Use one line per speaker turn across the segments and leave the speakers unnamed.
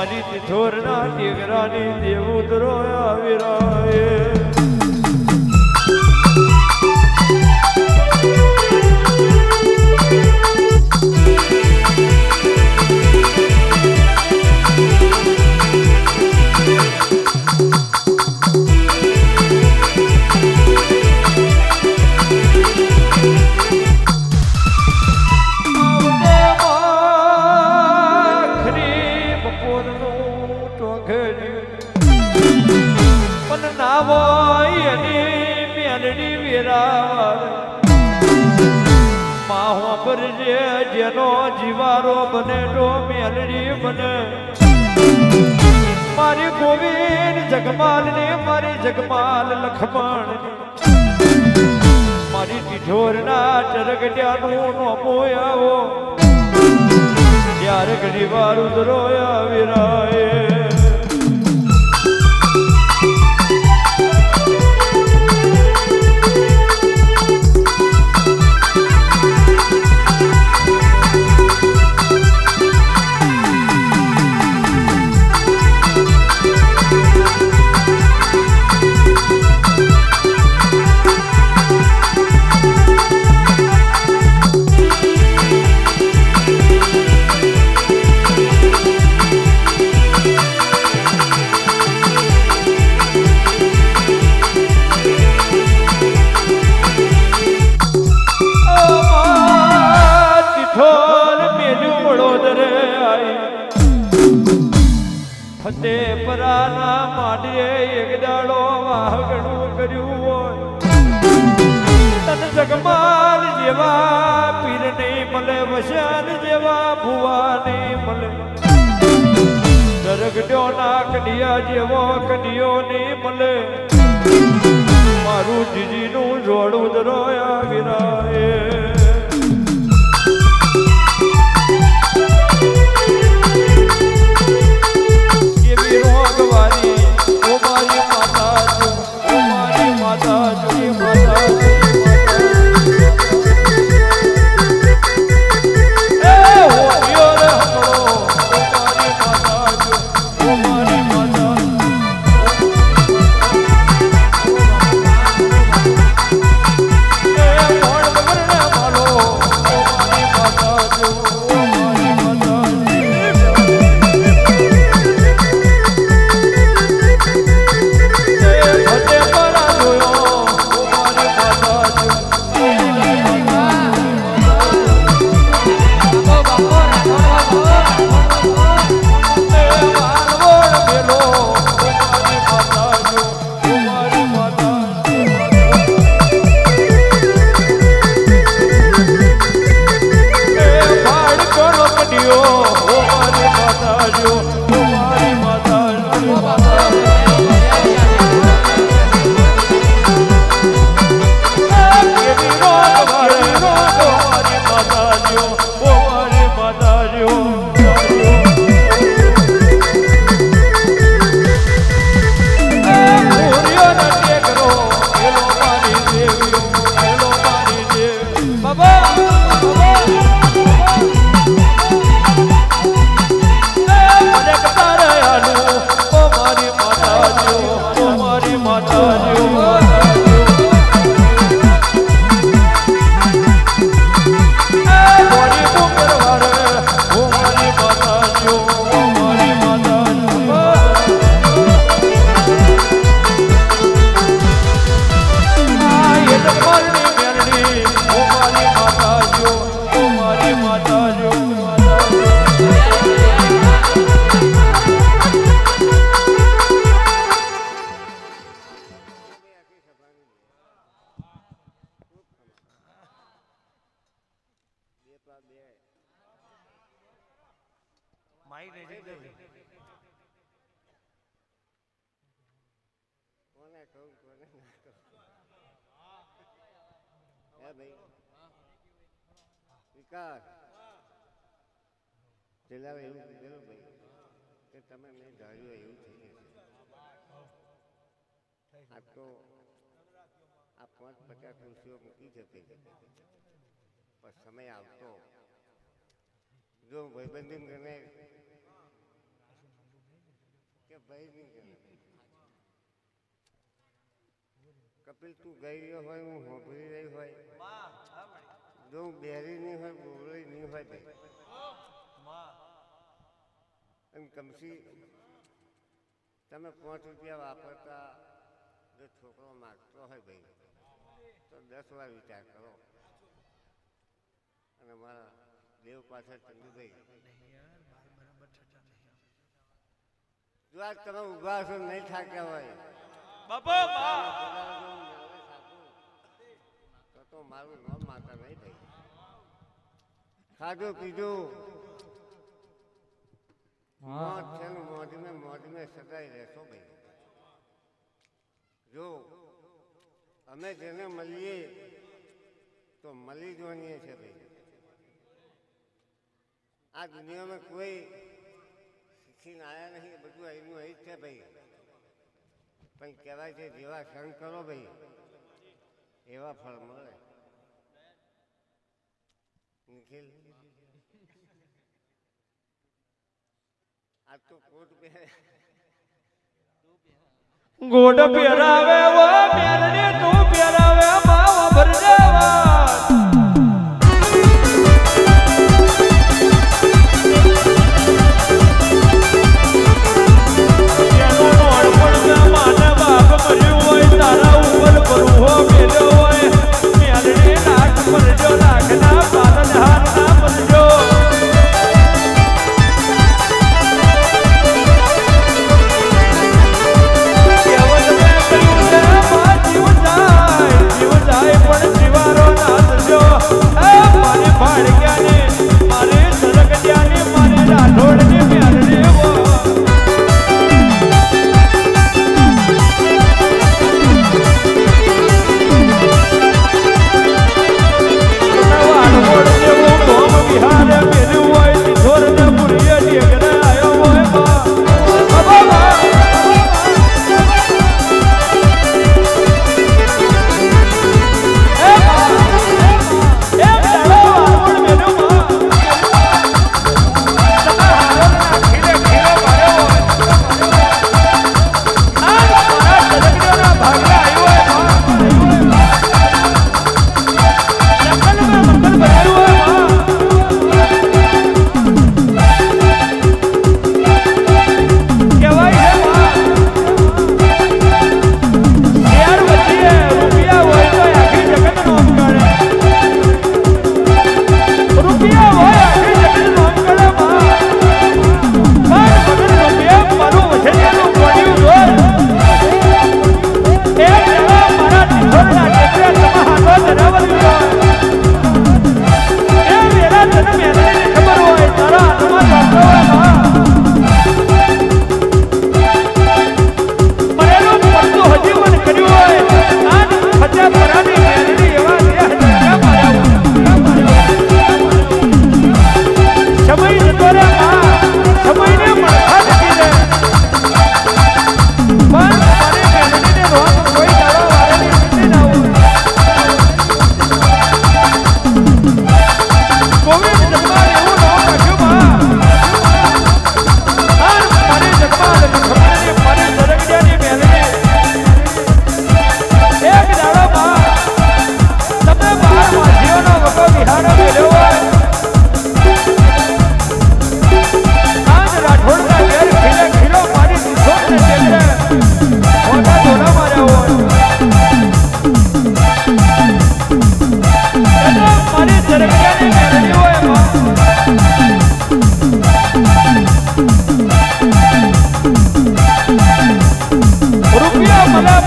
મારી તિથોરના ટીગરાની દેવુદરો આવી માં હોંભરજે જેનો જીવારો બને તો મેલડી બને. મારી ગોવિંદ જગમાલ ને મારી જગમાલ લખમણ મારી ટીઠોરના ચરગટ્યાનું નો આવો ત્યારે ઘણી વાર આવી ફતેપરાના માડીએ એક દાડો વાહગણું કર્યું હોય. તન જગમાલ જેવા પીર નહીં મળે વશાન જેવા ભુવા નહીં મળે દરગડ્યોના કડિયા જેવો કડિયો નહીં મળે મારું જીજીનું જોડું દરોયા વિરાય. એટલા દે માઈક
કોને કહું કોને ના કહું? હે ભાઈ. વિકાસ. પેલા એવું કીધેલું ભાઈ કે તમે મેં ધાર્યું એવું થઈ જશે આ તો આ પાંચ પચાસ ખુરશીઓ મૂકી જતી. પણ સમય આવતો જો ભાઈબંધી ગમે કે ભાઈ નહીં ગમે કપિલ તું ગઈ રહ્યો હોય હું હોભરી રહી હોય જો હું બેરી નહીં હોય બોબરી નહીં હોય ભાઈ એમ કમસી તમે પાંચ રૂપિયા વાપરતા જો છોકરો માગતો હોય ભાઈ તો દસ વાર વિચાર કરો અને મારા દેવ પાછળ ચંદુભાઈ. જો આ તમે ઊભા છો નહીં થાક્યા હોય.
બાપો
તો તો મારું નામ માતા નહીં થઈ ખાધું પીધું. મોજ છે ને મોજ મેં મોજ મેં સદાય રહેશો ભાઈ. જો અમે જેને મળીએ તો મળી જોઈએ છે ભાઈ. આ દુનિયામાં કોઈ શીખીને આવ્યા નહીં, બધું એનું એ જ છે ભાઈ. પણ કહેવાય છે, જેવા સંગ કરો ભાઈ, એવા ફળ મળે. નિખિલ? આ તો કોટ પહેરે.
ગોડ પહેરાવે વો પહેરણી તું પહેરાવે માવા ભરજાવા.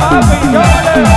આપી જોડે